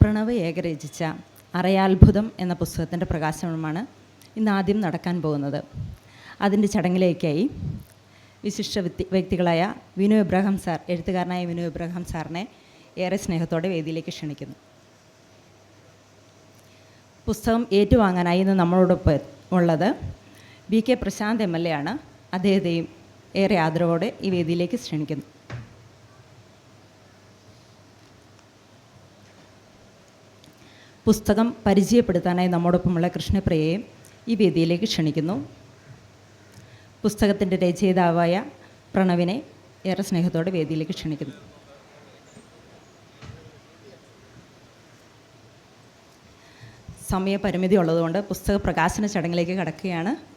പ്രണവ് ഏക രചിച്ച അറയാത്ഭുതം എന്ന പുസ്തകത്തിന്റെ പ്രകാശനമാണ് ഇന്ന് ആദ്യം നടക്കാൻ പോകുന്നത്. അതിന്റെ ചടങ്ങിലേക്കായി വിശിഷ്ട വ്യക്തി വ്യക്തികളായ വിനു ഇബ്രാഹിം സാർ എഴുത്തുകാരനായ വിനു ഇബ്രാഹിം സാറിനെ ഏറെ സ്നേഹത്തോടെ വേദിയിലേക്ക് ക്ഷണിക്കുന്നു. പുസ്തകം ഏറ്റുവാങ്ങാനായി ഇന്ന് നമ്മളോടൊപ്പം ഉള്ളത് V K Prashanth M L A ആണ്. അദ്ദേഹത്തെയും ഏറെ ആദരവോടെ ഈ വേദിയിലേക്ക് ക്ഷണിക്കുന്നു. പുസ്തകം പരിചയപ്പെടുത്താനായി നമ്മോടൊപ്പമുള്ള കൃഷ്ണപ്രിയയെ ഈ വേദിയിലേക്ക് ക്ഷണിക്കുന്നു. പുസ്തകത്തിന്റെ രചയിതാവായ പ്രണവിനെ ഏറെ സ്നേഹത്തോടെ വേദിയിലേക്ക് ക്ഷണിക്കുന്നു. സമയപരിമിതി ഉള്ളതുകൊണ്ട് പുസ്തക പ്രകാശന ചടങ്ങിലേക്ക് കടക്കുകയാണ്.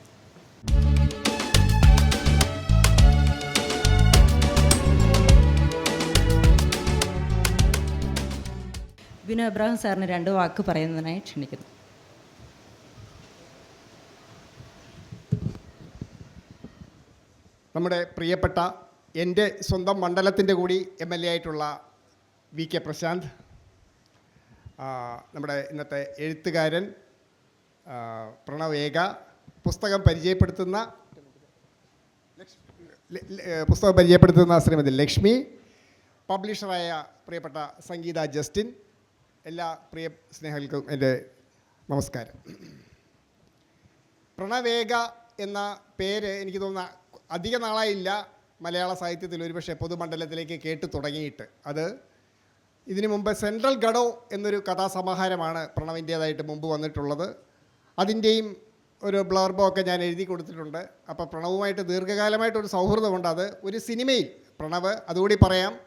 വിനു എബ്രാഹിം സാറിന് രണ്ട് വാക്ക് പറയുന്നതിനായി ക്ഷണിക്കുന്നു. നമ്മുടെ പ്രിയപ്പെട്ട എന്റെ സ്വന്തം മണ്ഡലത്തിന്റെ കൂടി എം എൽ എ ആയിട്ടുള്ള വി കെ പ്രശാന്ത് നമ്മുടെ ഇന്നത്തെ എഴുത്തുകാരൻ പ്രണവ് ഏക പുസ്തകം പരിചയപ്പെടുത്തുന്ന പുസ്തകം പരിചയപ്പെടുത്തുന്ന ശ്രീമതി ലക്ഷ്മി പബ്ലിഷറായ പ്രിയപ്പെട്ട സംഗീത ജസ്റ്റിൻ എല്ലാ പ്രിയ സ്നേഹികൾക്കും എന്റെ നമസ്കാരം. പ്രണവേഗ എന്ന പേര് എനിക്ക് തോന്നുന്ന അധിക നാളായില്ല മലയാള സാഹിത്യത്തിൽ ഒരുപക്ഷെ പൊതുമണ്ഡലത്തിലേക്ക് കേട്ടു തുടങ്ങിയിട്ട്. അത് ഇതിനു മുമ്പ് സെൻട്രൽ ഗഡോ എന്നൊരു കഥാസമാഹാരമാണ് പ്രണവിന്റേതായിട്ട് മുമ്പ് വന്നിട്ടുള്ളത്. അതിന്റെയും ഒരു ബ്ലർബോ ഒക്കെ ഞാൻ എഴുതി കൊടുത്തിട്ടുണ്ട്. അപ്പോൾ പ്രണവുമായിട്ട് ദീർഘകാലമായിട്ടൊരു സൗഹൃദമുണ്ട് അത്. ഒരു സിനിമയിൽ പ്രണവ് അതുകൂടി പറയാം.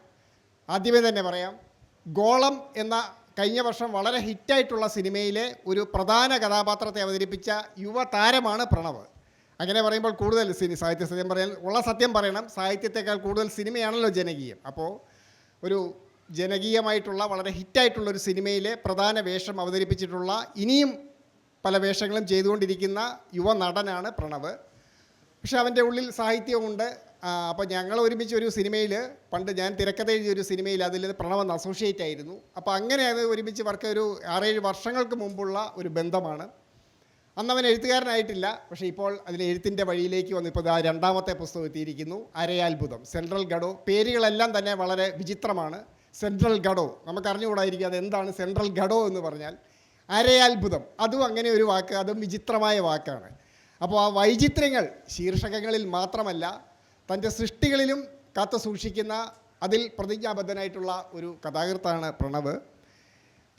ആദ്യമേ തന്നെ പറയാം. ഗോളം എന്ന കഴിഞ്ഞ വർഷം വളരെ ഹിറ്റായിട്ടുള്ള സിനിമയിലെ ഒരു പ്രധാന കഥാപാത്രത്തെ അവതരിപ്പിച്ച യുവതാരമാണ് പ്രണവ്. അങ്ങനെ പറയുമ്പോൾ കൂടുതൽ സിനി സാഹിത്യ സത്യം പറയാൻ ഉള്ള സത്യം പറയണം. സാഹിത്യത്തെക്കാൾ കൂടുതൽ സിനിമയാണല്ലോ ജനകീയം. അപ്പോൾ ഒരു ജനകീയമായിട്ടുള്ള വളരെ ഹിറ്റായിട്ടുള്ള ഒരു സിനിമയിലെ പ്രധാന വേഷം അവതരിപ്പിച്ചിട്ടുള്ള ഇനിയും പല വേഷങ്ങളും ചെയ്തുകൊണ്ടിരിക്കുന്ന യുവ നടനാണ് പ്രണവ്. പക്ഷേ അവന്റെ ഉള്ളിൽ സാഹിത്യമുണ്ട് അപ്പോൾ ഞങ്ങൾ ഒരുമിച്ച് ഒരു സിനിമയിൽ പണ്ട് ഞാൻ തിരക്കഥ എഴുതിയ ഒരു സിനിമയിൽ അതിൽ പ്രണവ് അസോസിയേറ്റ് ആയിരുന്നു. അപ്പോൾ അങ്ങനെ അത് ഒരുമിച്ച് വർക്ക് ഒരു ആറേഴ് വർഷങ്ങൾക്ക് മുമ്പുള്ള ഒരു ബന്ധമാണ്. അന്ന് അവൻ എഴുത്തുകാരനായിട്ടില്ല പക്ഷേ ഇപ്പോൾ അതിൽ എഴുത്തിന്റെ വഴിയിലേക്ക് വന്ന് ഇപ്പോൾ ആ രണ്ടാമത്തെ പുസ്തകം എത്തിയിരിക്കുന്നു അരയാത്ഭുതം. സെൻട്രൽ ഗഡോ. പേരുകളെല്ലാം തന്നെ വളരെ വിചിത്രമാണ്. സെൻട്രൽ ഗഡോ. നമുക്ക് അറിഞ്ഞുകൂടായിരിക്കും അത് എന്താണ് സെൻട്രൽ ഗഡോ എന്ന് പറഞ്ഞാൽ അരയാത്ഭുതം. അതും അങ്ങനെ ഒരു വാക്ക് അതും വിചിത്രമായ വാക്കാണ്. അപ്പോൾ ആ വൈചിത്രങ്ങൾ ശീർഷകങ്ങളിൽ മാത്രമല്ല തന്റെ സൃഷ്ടികളിലും കാത്തു സൂക്ഷിക്കുന്ന അതിൽ പ്രതിജ്ഞാബദ്ധനായിട്ടുള്ള ഒരു കഥാകൃത്താണ് പ്രണവ്.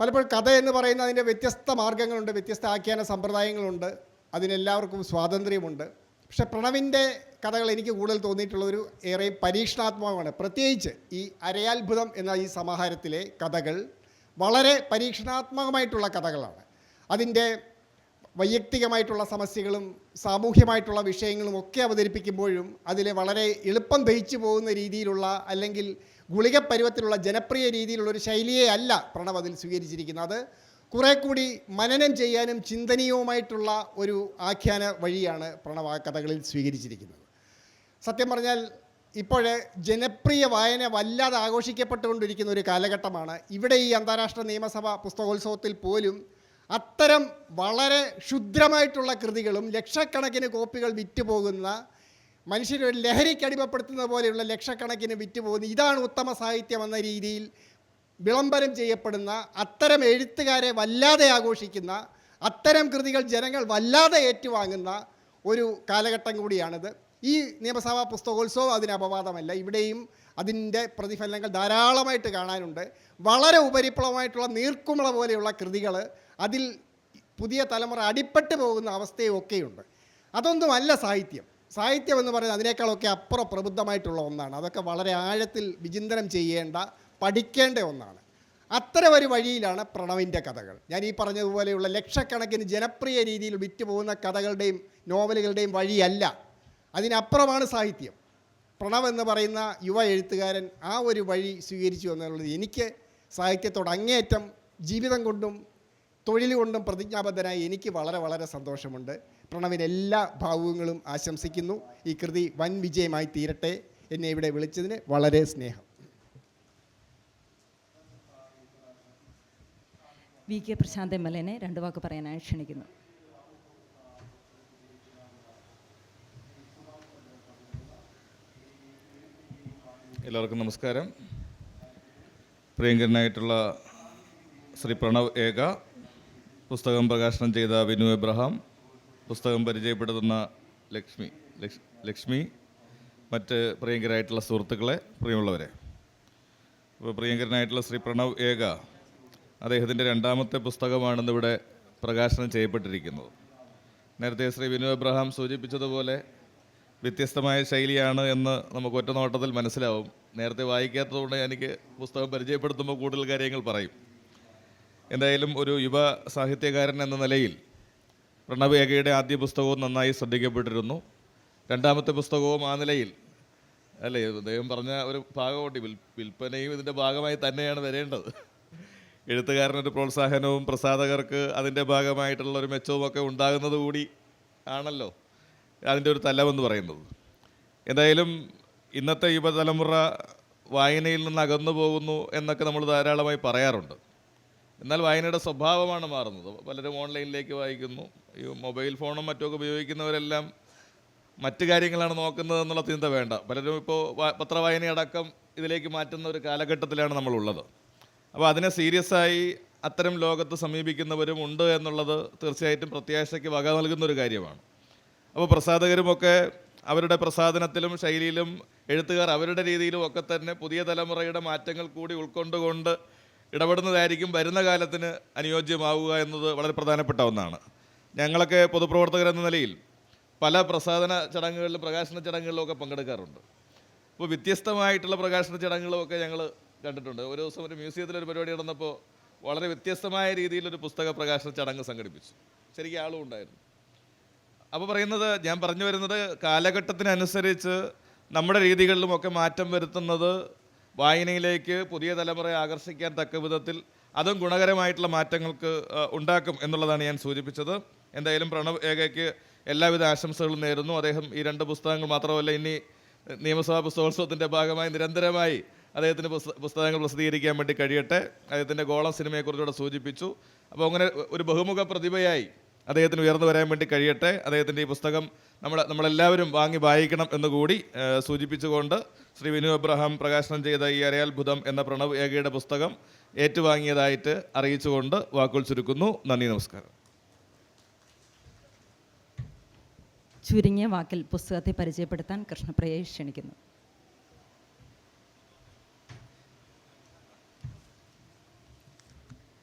പലപ്പോഴും കഥ എന്ന് പറയുന്ന അതിന്റെ വ്യത്യസ്ത മാർഗങ്ങളുണ്ട് വ്യത്യസ്ത ആഖ്യാന സമ്പ്രദായങ്ങളുണ്ട് അതിനെല്ലാവർക്കും സ്വാതന്ത്ര്യമുണ്ട്. പക്ഷെ പ്രണവിന്റെ കഥകൾ എനിക്ക് കൂടുതൽ തോന്നിയിട്ടുള്ള ഒരു ഏറെ പരീക്ഷണാത്മകമാണ്. പ്രത്യേകിച്ച് ഈ അരയാത്ഭുതം എന്ന ഈ സമാഹാരത്തിലെ കഥകൾ വളരെ പരീക്ഷണാത്മകമായിട്ടുള്ള കഥകളാണ്. അതിന്റെ വൈയക്തികമായിട്ടുള്ള സമസ്യകളും സാമൂഹ്യമായിട്ടുള്ള വിഷയങ്ങളും ഒക്കെ അവതരിപ്പിക്കുമ്പോഴും അതിലെ വളരെ എളുപ്പം ദഹിച്ചു പോകുന്ന രീതിയിലുള്ള അല്ലെങ്കിൽ ഗുളിക പരുവത്തിലുള്ള ജനപ്രിയ രീതിയിലുള്ള ഒരു ശൈലിയെ അല്ല പ്രണവ് അതിൽ സ്വീകരിച്ചിരിക്കുന്നത്. കുറേ കൂടി മനനം ചെയ്യാനും ചിന്തനീയവുമായിട്ടുള്ള ഒരു ആഖ്യാന വഴിയാണ് പ്രണവ് ആ കഥകളിൽ സ്വീകരിച്ചിരിക്കുന്നത്. സത്യം പറഞ്ഞാൽ ഇപ്പോൾ ജനപ്രിയ വായന വല്ലാതെ ആഘോഷിക്കപ്പെട്ടുകൊണ്ടിരിക്കുന്ന ഒരു കാലഘട്ടമാണ്. ഇവിടെ ഈ അന്താരാഷ്ട്ര നിയമസഭ പുസ്തകോത്സവത്തിൽ പോലും അത്തരം വളരെ ക്ഷുദ്രമായിട്ടുള്ള കൃതികളും ലക്ഷക്കണക്കിന് കോപ്പികൾ വിറ്റുപോകുന്ന മനുഷ്യരെ ഒരു ലഹരിക്ക് അടിമപ്പെടുത്തുന്ന പോലെയുള്ള ലക്ഷക്കണക്കിന് വിറ്റുപോകുന്ന ഇതാണ് ഉത്തമ സാഹിത്യം എന്ന രീതിയിൽ വിളംബരം ചെയ്യപ്പെടുന്ന അത്തരം എഴുത്തുകാരെ വല്ലാതെ ആഘോഷിക്കുന്ന അത്തരം കൃതികൾ ജനങ്ങൾ വല്ലാതെ ഏറ്റുവാങ്ങുന്ന ഒരു കാലഘട്ടം കൂടിയാണിത്. ഈ നിയമസഭാ പുസ്തകോത്സവം അതിന് അപവാദമല്ല. ഇവിടെയും അതിന്റെ പ്രതിഫലനങ്ങൾ ധാരാളമായിട്ട് കാണാനുണ്ട്. വളരെ ഉപരിപ്ലവമായിട്ടുള്ള നീർക്കുമള പോലെയുള്ള കൃതികൾ അതിൽ പുതിയ തലമുറ അടിപ്പെട്ട് പോകുന്ന അവസ്ഥയൊക്കെയുണ്ട് അതൊന്നുമല്ല സാഹിത്യം. സാഹിത്യം എന്ന് പറയുന്നത് അതിനേക്കാളൊക്കെ അപ്പുറം പ്രബുദ്ധമായിട്ടുള്ള ഒന്നാണ്. അതൊക്കെ വളരെ ആഴത്തിൽ വിചിന്തനം ചെയ്യേണ്ട പഠിക്കേണ്ട ഒന്നാണ്. അത്തരം ഒരു വഴിയിലാണ് പ്രണവിന്റെ കഥകൾ. ഞാൻ ഈ പറഞ്ഞതുപോലെയുള്ള ലക്ഷക്കണക്കിന് ജനപ്രിയ രീതിയിൽ വിറ്റുപോകുന്ന കഥകളുടെയും നോവലുകളുടെയും വഴിയല്ല. അതിനപ്പുറമാണ് സാഹിത്യം. പ്രണവ് എന്ന് പറയുന്ന യുവ എഴുത്തുകാരൻ ആ ഒരു വഴി സ്വീകരിച്ചു എന്നുള്ളത് എനിക്ക് സാഹിത്യത്തോട് അങ്ങേയറ്റം ജീവിതം കൊണ്ടും തൊഴിൽ കൊണ്ടും പ്രതിജ്ഞാബദ്ധനായി എനിക്ക് വളരെ വളരെ സന്തോഷമുണ്ട്. പ്രണവിന് എല്ലാ ഭാവുകങ്ങളും ആശംസിക്കുന്നു. ഈ കൃതി വൻ വിജയമായി തീരട്ടെ. എന്നെ ഇവിടെ വിളിച്ചതിന് വളരെ സ്നേഹം. V K Prashanth M L എനെ രണ്ട് വാക്ക് പറയാനായി ക്ഷണിക്കുന്നു. എല്ലാവർക്കും നമസ്കാരം. പ്രിയങ്കരനായിട്ടുള്ള ശ്രീ പ്രണവ് ഏക പുസ്തകം പ്രകാശനം ചെയ്ത വിനു എബ്രഹാം പുസ്തകം പരിചയപ്പെടുത്തുന്ന ലക്ഷ്മി ലക്ഷ്മി മറ്റ് പ്രിയങ്കരായിട്ടുള്ള സുഹൃത്തുക്കളെ പ്രിയമുള്ളവരെ. അപ്പോൾ പ്രിയങ്കരനായിട്ടുള്ള ശ്രീ പ്രണവ് ഏക അദ്ദേഹത്തിന്റെ രണ്ടാമത്തെ പുസ്തകമാണെന്നിവിടെ പ്രകാശനം ചെയ്യപ്പെട്ടിരിക്കുന്നത്. നേരത്തെ ശ്രീ വിനു എബ്രഹാം സൂചിപ്പിച്ചതുപോലെ വ്യത്യസ്തമായ ശൈലിയാണ് എന്ന് നമുക്ക് ഒറ്റ നോട്ടത്തിൽ മനസ്സിലാവും. നേരത്തെ വായിക്കാത്തതുകൊണ്ട് എനിക്ക് പുസ്തകം പരിചയപ്പെടുത്തുമ്പോൾ കൂടുതൽ കാര്യങ്ങൾ പറയും. എന്തായാലും ഒരു യുവ സാഹിത്യകാരൻ എന്ന നിലയിൽ പ്രണവ് ഏകയുടെ ആദ്യ പുസ്തകവും നന്നായി ശ്രദ്ധിക്കപ്പെട്ടിരുന്നു. രണ്ടാമത്തെ പുസ്തകവും ആ നിലയിൽ അല്ലേ അദ്ദേഹം പറഞ്ഞ ഒരു ഭാഗമുണ്ട് വിൽ വിൽപ്പനയും ഇതിന്റെ ഭാഗമായി തന്നെയാണ് വരേണ്ടത്. എഴുത്തുകാരനൊരു പ്രോത്സാഹനവും പ്രസാധകർക്ക് അതിന്റെ ഭാഗമായിട്ടുള്ള ഒരു മെച്ചവും ഒക്കെ ഉണ്ടാകുന്നത് കൂടി ആണല്ലോ. അതിന്റെ ഒരു തലമെന്ന് പറയുന്നത്. എന്തായാലും ഇന്നത്തെ യുവതലമുറ വായനയിൽ നിന്ന് അകന്നു പോകുന്നു എന്നൊക്കെ നമ്മൾ ധാരാളമായി പറയാറുണ്ട്. എന്നാൽ വായനയുടെ സ്വഭാവമാണ് മാറുന്നത്. പലരും ഓൺലൈനിലേക്ക് വായിക്കുന്നു. ഈ മൊബൈൽ ഫോണും മറ്റുമൊക്കെ ഉപയോഗിക്കുന്നവരെല്ലാം മറ്റ് കാര്യങ്ങളാണ് നോക്കുന്നത് എന്നുള്ള ചിന്ത വേണ്ട. പലരും ഇപ്പോൾ പത്രവായനയടക്കം ഇതിലേക്ക് മാറ്റുന്ന ഒരു കാലഘട്ടത്തിലാണ് നമ്മളുള്ളത്. അപ്പോൾ അതിനെ സീരിയസ് ആയി അത്തരം ലോകത്ത് സമീപിക്കുന്നവരും ഉണ്ട് എന്നുള്ളത് തീർച്ചയായിട്ടും പ്രത്യാശയ്ക്ക് വക നൽകുന്ന ഒരു കാര്യമാണ്. അപ്പോൾ പ്രസാധകരുമൊക്കെ അവരുടെ പ്രസാധനത്തിലും ശൈലിയിലും എഴുത്തുകാർ അവരുടെ രീതിയിലും ഒക്കെ തന്നെ പുതിയ തലമുറയുടെ മാറ്റങ്ങൾ കൂടി ഉൾക്കൊണ്ടുകൊണ്ട് ഇടപെടുന്നതായിരിക്കും വരുന്ന കാലത്തിന് അനുയോജ്യമാവുക എന്നത് വളരെ പ്രധാനപ്പെട്ട ഒന്നാണ്. ഞങ്ങളൊക്കെ പൊതുപ്രവർത്തകർ എന്ന നിലയിൽ പല പ്രസാധന ചടങ്ങുകളിലും പ്രകാശന ചടങ്ങുകളിലും പങ്കെടുക്കാറുണ്ട്. അപ്പോൾ വ്യത്യസ്തമായിട്ടുള്ള പ്രകാശന ചടങ്ങുകളൊക്കെ ഞങ്ങൾ കണ്ടിട്ടുണ്ട്. ഒരു ദിവസം ഒരു മ്യൂസിയത്തിൽ ഒരു പരിപാടി നടന്നപ്പോൾ വളരെ വ്യത്യസ്തമായ രീതിയിലൊരു പുസ്തക പ്രകാശന ചടങ്ങ് സംഘടിപ്പിച്ചു. ശരിക്കും ആളും ഉണ്ടായിരുന്നു. അപ്പോൾ പറയുന്നത് ഞാൻ പറഞ്ഞു വരുന്നത് കാലഘട്ടത്തിനനുസരിച്ച് നമ്മുടെ രീതികളിലും ഒക്കെ മാറ്റം വരുത്തുന്നത് വായനയിലേക്ക് പുതിയ തലമുറയെ ആകർഷിക്കാൻ തക്ക വിധത്തിൽ അതും ഗുണകരമായിട്ടുള്ള മാറ്റങ്ങൾക്ക് ഉണ്ടാക്കും എന്നുള്ളതാണ് ഞാൻ സൂചിപ്പിച്ചത്. എന്തായാലും പ്രണവ് ഏകയ്ക്ക് എല്ലാവിധ ആശംസകളും നേരുന്നു. അദ്ദേഹം ഈ രണ്ട് പുസ്തകങ്ങൾ മാത്രമല്ല ഇനി നിയമസഭാ പുസ്തകോത്സവത്തിന്റെ ഭാഗമായി നിരന്തരമായി അദ്ദേഹത്തിന്റെ പുസ്ത- പുസ്തകങ്ങൾ പ്രസിദ്ധീകരിക്കാൻ വേണ്ടി കഴിയട്ടെ. അദ്ദേഹത്തിന്റെ ഗോളം സിനിമയെക്കുറിച്ചുകൂടെ സൂചിപ്പിച്ചു. അപ്പോൾ അങ്ങനെ ഒരു ബഹുമുഖ പ്രതിഭയായി അദ്ദേഹത്തിന് ഉയർന്നു വരാൻ വേണ്ടി കഴിയട്ടെ. അദ്ദേഹത്തിന്റെ ഈ പുസ്തകം നമ്മൾ നമ്മളെല്ലാവരും വാങ്ങി വായിക്കണം എന്ന് കൂടി സൂചിപ്പിച്ചുകൊണ്ട് ശ്രീ വിനു അബ്രഹാം പ്രകാശനം ചെയ്ത ഈ അരയാത്ഭുതം എന്ന പ്രണവ് ഏകയുടെ പുസ്തകം ഏറ്റുവാങ്ങിയതായിട്ട് അറിയിച്ചുകൊണ്ട് വാക്കുകൾ ചുരുക്കുന്നു. നന്ദി നമസ്കാരം. ചുരുങ്ങിയ വാക്കിൽ പുസ്തകത്തെ പരിചയപ്പെടുത്താൻ കൃഷ്ണപ്രിയയെ ക്ഷണിക്കുന്നു.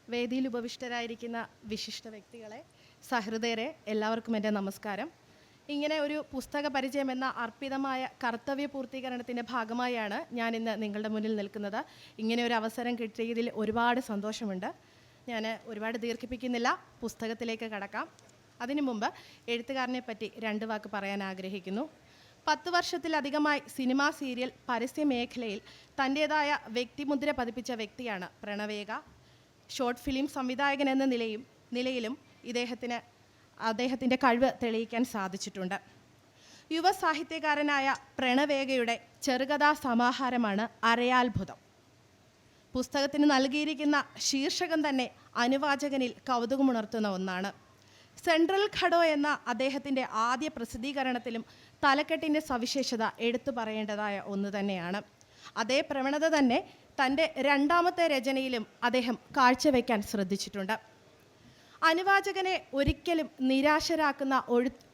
വേദിയിൽ ഉപവിഷ്ടരായിരിക്കുന്ന വിശിഷ്ട വ്യക്തികളെ സഹൃദയരെ എല്ലാവർക്കും എന്റെ നമസ്കാരം. ഇങ്ങനെ ഒരു പുസ്തക പരിചയം എന്ന അർപ്പിതമായ കർത്തവ്യ പൂർത്തീകരണത്തിന്റെ ഭാഗമായാണ് ഞാൻ ഇന്ന് നിങ്ങളുടെ മുന്നിൽ നിൽക്കുന്നത്. ഇങ്ങനെ ഒരു അവസരം കിട്ടിയതിൽ ഒരുപാട് സന്തോഷമുണ്ട്. ഞാൻ ഒരുപാട് ദീർഘിപ്പിക്കുന്നില്ല. പുസ്തകത്തിലേക്ക് കടക്കാം. അതിനു മുമ്പ് എഴുത്തുകാരനെ പറ്റി രണ്ട് വാക്ക് പറയാൻ ആഗ്രഹിക്കുന്നു. പത്ത് വർഷത്തിലധികമായി സിനിമാ സീരിയൽ പരസ്യമേഖലയിൽ തന്റേതായ വ്യക്തിമുദ്ര പതിപ്പിച്ച വ്യക്തിയാണ് പ്രണവേഗ. ഷോർട്ട് ഫിലിം സംവിധായകൻ എന്ന നിലയും നിലയിലും ഇദ്ദേഹത്തിന് അദ്ദേഹത്തിന്റെ കഴിവ് തെളിയിക്കാൻ സാധിച്ചിട്ടുണ്ട്. യുവ സാഹിത്യകാരനായ പ്രണവേഗയുടെ ചെറുകഥാ സമാഹാരമാണ് അരയാത്ഭുതം. പുസ്തകത്തിന് നൽകിയിരിക്കുന്ന ശീർഷകം തന്നെ അനുവാചകനിൽ കൗതുകമുണർത്തുന്ന ഒന്നാണ്. സെൻട്രൽ ഘടോ എന്ന അദ്ദേഹത്തിന്റെ ആദ്യ പ്രസിദ്ധീകരണത്തിലും തലക്കെട്ടിന്റെ സവിശേഷത എടുത്തു പറയേണ്ടതായ ഒന്ന് തന്നെയാണ്. അതേ പ്രവണത തന്നെ തന്റെ രണ്ടാമത്തെ രചനയിലും അദ്ദേഹം കാഴ്ചവെക്കാൻ ശ്രദ്ധിച്ചിട്ടുണ്ട്. അനുവാചകനെ ഒരിക്കലും നിരാശരാക്കുന്ന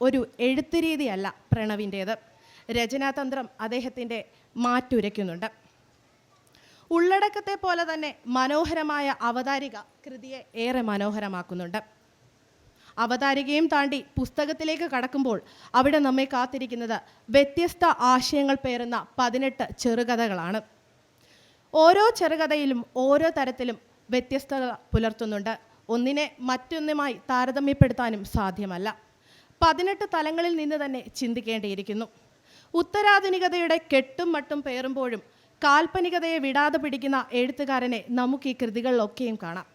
ഒരു എഴുത്തു രീതിയല്ല പ്രണവിന്റേത്. രചനാതന്ത്രം അദ്ദേഹത്തിന്റെ മാറ്റുരയ്ക്കുന്നുണ്ട്. ഉള്ളടക്കത്തെ പോലെ തന്നെ മനോഹരമായ അവതാരിക കൃതിയെ ഏറെ മനോഹരമാക്കുന്നുണ്ട്. അവതാരികയും താണ്ടി പുസ്തകത്തിലേക്ക് കടക്കുമ്പോൾ അവിടെ നമ്മെ കാത്തിരിക്കുന്നത് വ്യത്യസ്ത ആശയങ്ങൾ പേരുന്ന പതിനെട്ട് ചെറുകഥകളാണ്. ഓരോ ചെറുകഥയിലും ഓരോ തരത്തിലും വ്യത്യസ്തത പുലർത്തുന്നുണ്ട്. ഒന്നിനെ മറ്റൊന്നുമായി താരതമ്യപ്പെടുത്താനും സാധ്യമല്ല. പതിനെട്ട് തലങ്ങളിൽ നിന്ന് തന്നെ ചിന്തിക്കേണ്ടിയിരിക്കുന്നു. ഉത്തരാധുനികതയുടെ കെട്ടും മട്ടും പേറുമ്പോഴും കാൽപ്പനികതയെ വിടാതെ പിടിക്കുന്ന എഴുത്തുകാരനെ നമുക്ക് ഈ കൃതികളിലൊക്കെയും കാണാം.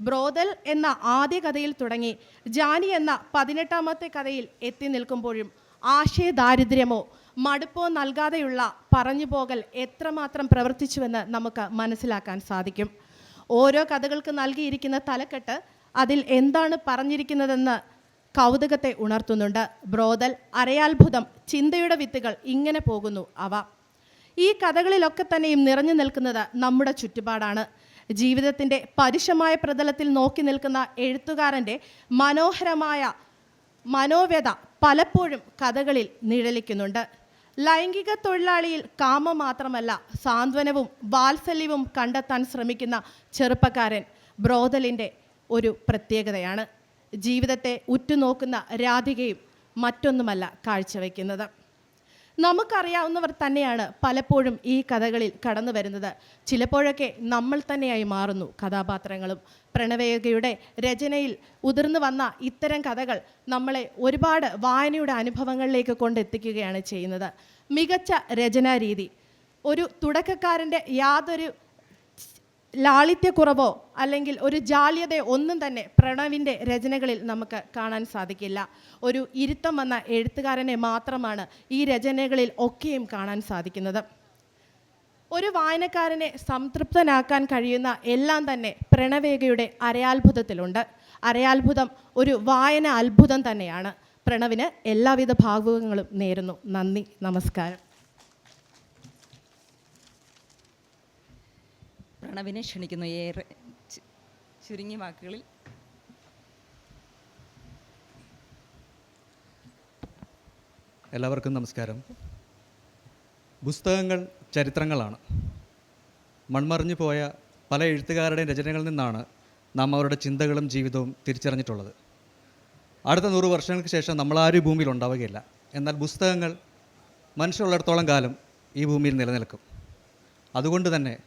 ബ്രോദൽ എന്ന ആദ്യ കഥയിൽ തുടങ്ങി ജാനി എന്ന പതിനെട്ടാമത്തെ കഥയിൽ എത്തി നിൽക്കുമ്പോഴും ആശയദാരിദ്ര്യമോ മടുപ്പോ നൽകാതെയുള്ള പറഞ്ഞുപോകൽ എത്രമാത്രം പ്രവർത്തിച്ചുവെന്ന് നമുക്ക് മനസ്സിലാക്കാൻ സാധിക്കും. ഓരോ കഥകൾക്ക് നൽകിയിരിക്കുന്ന തലക്കെട്ട് അതിൽ എന്താണ് പറഞ്ഞിരിക്കുന്നതെന്ന് കൗതുകത്തെ ഉണർത്തുന്നുണ്ട്. ബ്രോതൽ അരയാത്ഭുതം ചിന്തയുടെ വിത്തുകൾ ഇങ്ങനെ പോകുന്നു അവ. ഈ കഥകളിലൊക്കെ തന്നെയും നിറഞ്ഞു നിൽക്കുന്നത് നമ്മുടെ ചുറ്റുപാടാണ്. ജീവിതത്തിന്റെ പരുഷമായ പ്രതലത്തിൽ നോക്കി നിൽക്കുന്ന എഴുത്തുകാരന്റെ മനോഹരമായ മനോവ്യത പലപ്പോഴും കഥകളിൽ നിഴലിക്കുന്നുണ്ട്. ലൈംഗിക തൊഴിലാളിയിൽ കാമം മാത്രമല്ല സാന്ത്വനവും വാത്സല്യവും കണ്ടെത്താൻ ശ്രമിക്കുന്ന ചെറുപ്പക്കാരൻ ബ്രോതലിന്റെ ഒരു പ്രത്യേകതയാണ്. ജീവിതത്തെ ഉറ്റുനോക്കുന്ന രാധികയും മറ്റൊന്നുമല്ല കാഴ്ചവെക്കുന്നത്. നമുക്കറിയാവുന്നവർ തന്നെയാണ് പലപ്പോഴും ഈ കഥകളിൽ കടന്നു വരുന്നത്. ചിലപ്പോഴൊക്കെ നമ്മൾ തന്നെയായി മാറുന്നു കഥാപാത്രങ്ങളും. പ്രണവേഗയുടെ രചനയിൽ ഉതിർന്നു വന്ന ഇത്തരം കഥകൾ നമ്മളെ ഒരുപാട് വായനയുടെ അനുഭവങ്ങളിലേക്ക് കൊണ്ടെത്തിക്കുകയാണ് ചെയ്യുന്നത്. മികച്ച രചനാരീതി. ഒരു തുടക്കക്കാരന്റെ യാതൊരു ലാളിത്യക്കുറവോ അല്ലെങ്കിൽ ഒരു ജാള്യതയോ ഒന്നും തന്നെ പ്രണവിന്റെ രചനകളിൽ നമുക്ക് കാണാൻ സാധിക്കില്ല. ഒരു ഇരുത്തം വന്ന എഴുത്തുകാരനെ മാത്രമാണ് ഈ രചനകളിൽ ഒക്കെയും കാണാൻ സാധിക്കുന്നത്. ഒരു വായനക്കാരനെ സംതൃപ്തനാക്കാൻ കഴിയുന്ന എല്ലാം തന്നെ പ്രണവേഗയുടെ അരയാത്ഭുതത്തിലുണ്ട്. അരയാത്ഭുതം ഒരു വായന അത്ഭുതം തന്നെയാണ്. പ്രണവിന് എല്ലാവിധ ഭാഗങ്ങളും നേരുന്നു. നന്ദി. നമസ്കാരം. പ്രണവിനെ ക്ഷണിക്കുന്നു. ഏറെ ചുരുങ്ങിയ വാക്കുകളിൽ. എല്ലാവർക്കും നമസ്കാരം. പുസ്തകങ്ങൾ ചരിത്രങ്ങളാണ്. മൺമറിഞ്ഞു പോയ പല എഴുത്തുകാരുടെയും രചനകളിൽ നിന്നാണ് നാം അവരുടെ ചിന്തകളും ജീവിതവും തിരിച്ചറിഞ്ഞിട്ടുള്ളത്. അടുത്ത നൂറ് വർഷങ്ങൾക്ക് ശേഷം നമ്മളാരും ഭൂമിയിൽ ഉണ്ടാവുകയില്ല. എന്നാൽ പുസ്തകങ്ങൾ മനുഷ്യരുള്ളിടത്തോളം കാലം ഈ ഭൂമിയിൽ നിലനിൽക്കും. അതുകൊണ്ട് തന്നെ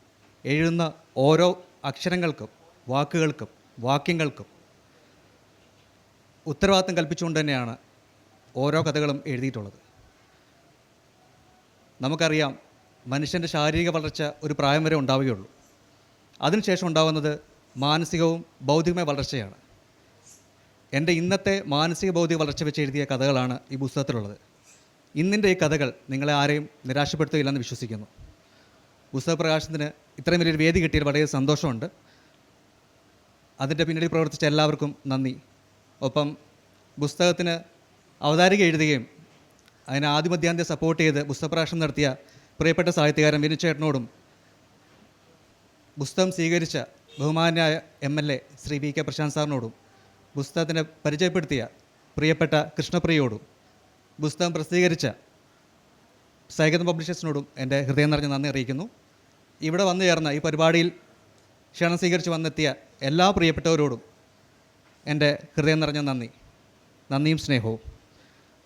എഴുതുന്ന ഓരോ അക്ഷരങ്ങൾക്കും വാക്കുകൾക്കും വാക്യങ്ങൾക്കും ഉത്തരവാദിത്തം കൽപ്പിച്ചുകൊണ്ട് തന്നെയാണ് ഓരോ കഥകളും എഴുതിയിട്ടുള്ളത്. നമുക്കറിയാം മനുഷ്യന്റെ ശാരീരിക വളർച്ച ഒരു പ്രായം വരെ ഉണ്ടാവുകയുള്ളൂ. അതിനുശേഷം ഉണ്ടാകുന്നത് മാനസികവും ബൗദ്ധികമായ വളർച്ചയാണ്. എന്റെ ഇന്നത്തെ മാനസിക ബൗദ്ധിക വളർച്ച വെച്ച് എഴുതിയ കഥകളാണ് ഈ പുസ്തകത്തിലുള്ളത്. ഇന്നിന്റെ ഈ കഥകൾ നിങ്ങളെ ആരെയും നിരാശപ്പെടുത്തുകയില്ലെന്ന് വിശ്വസിക്കുന്നു. പുസ്തക പ്രകാശനത്തിന് ഇത്രയും വലിയൊരു വേദി കിട്ടിയതിൽ വളരെ സന്തോഷമുണ്ട്. അതിന്റെ പിന്നിൽ പ്രവർത്തിച്ച എല്ലാവർക്കും നന്ദി. ഒപ്പം പുസ്തകത്തിന് അവതാരിക എഴുതുകയും അതിന് ആദ്യമധ്യാന്തെ സപ്പോർട്ട് ചെയ്ത് പുസ്തകപ്രകാശനം നടത്തിയ പ്രിയപ്പെട്ട സാഹിത്യകാരൻ വിനുചേട്ടനോടും പുസ്തകം സ്വീകരിച്ച ബഹുമാനായ M L A Shri V K Prashanth സാറിനോടും പുസ്തകത്തിനെ പരിചയപ്പെടുത്തിയ പ്രിയപ്പെട്ട കൃഷ്ണപ്രിയയോടും പുസ്തകം പ്രസിദ്ധീകരിച്ച സൈഗതം പബ്ലിഷേഴ്സിനോടും എന്റെ ഹൃദയം നിറഞ്ഞ നന്ദി അറിയിക്കുന്നു. ഇവിടെ വന്നു ചേർന്ന ഈ പരിപാടിയിൽ ക്ഷണം സ്വീകരിച്ച് വന്നെത്തിയ എല്ലാ പ്രിയപ്പെട്ടവരോടും എന്റെ ഹൃദയം നിറഞ്ഞ നന്ദി. നന്ദിയും സ്നേഹവും.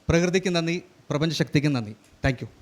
പ്രകൃതിക്ക് നന്ദി പ്രപഞ്ചശക്തിക്കും നന്ദി. താങ്ക്